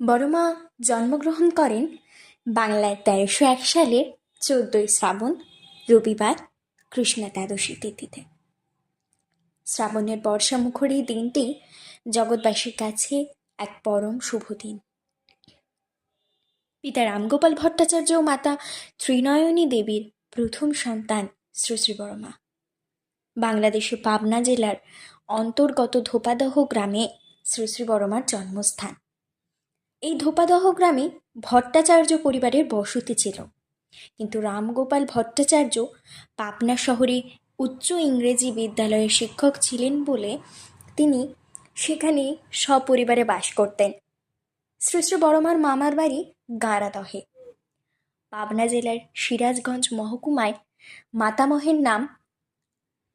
বড়মা জন্মগ্রহণ করেন বাংলায় তেরোশো এক সালে চোদ্দই শ্রাবণ, রবিবার, কৃষ্ণা দ্বাদশী তিথিতে। শ্রাবণের বর্ষামুখর এই দিনটি জগৎবাসীর কাছে এক পরম শুভ দিন। পিতা রামগোপাল ভট্টাচার্য ও মাতা ত্রিনয়নী দেবীর প্রথম সন্তান শ্রী বড়মা বাংলাদেশের পাবনা জেলার অন্তর্গত ধোপাদহ গ্রামে শ্রী বড়মার জন্মস্থান। এই ধোপাদহ গ্রামে ভট্টাচার্য পরিবারের বসতি ছিল। কিন্তু রামগোপাল ভট্টাচার্য পাবনা শহরে উচ্চ ইংরেজি বিদ্যালয়ের শিক্ষক ছিলেন বলে তিনি সেখানে সপরিবারে বাস করতেন। শ্রী শ্রী বড়মার মামার বাড়ি গাঁড়াদহে পাবনা জেলার সিরাজগঞ্জ মহকুমায় মাতামহের নাম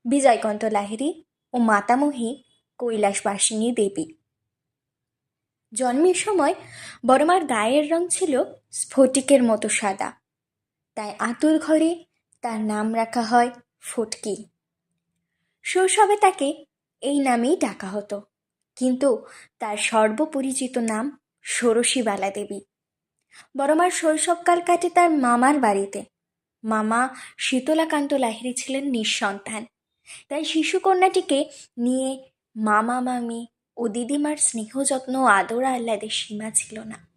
বিজয়কান্ত লাহিড়ী ও মাতামহী কৈলাসবাসিনী দেবী। জন্মের সময় বড়মার গায়ের রং ছিল স্ফটিকের মতো সাদা। তাই আতুর ঘরে তার নাম রাখা হয় ফটকি। শৈশবে তাকে এই নামেই ডাকা হতো। কিন্তু তার সর্বপরিচিত নাম ষোড়শীবালা দেবী বড়মার শৈশবকাল কাটে তার মামার বাড়িতে। মামা শীতলাকান্ত লাহিড়ী ছিলেন নিঃসন্তান। তাই শিশুকন্যাটিকে নিয়ে মামা মামি ও দিদিমার স্নেহ যত্ন আদর আহ্লাদের সীমা ছিল না।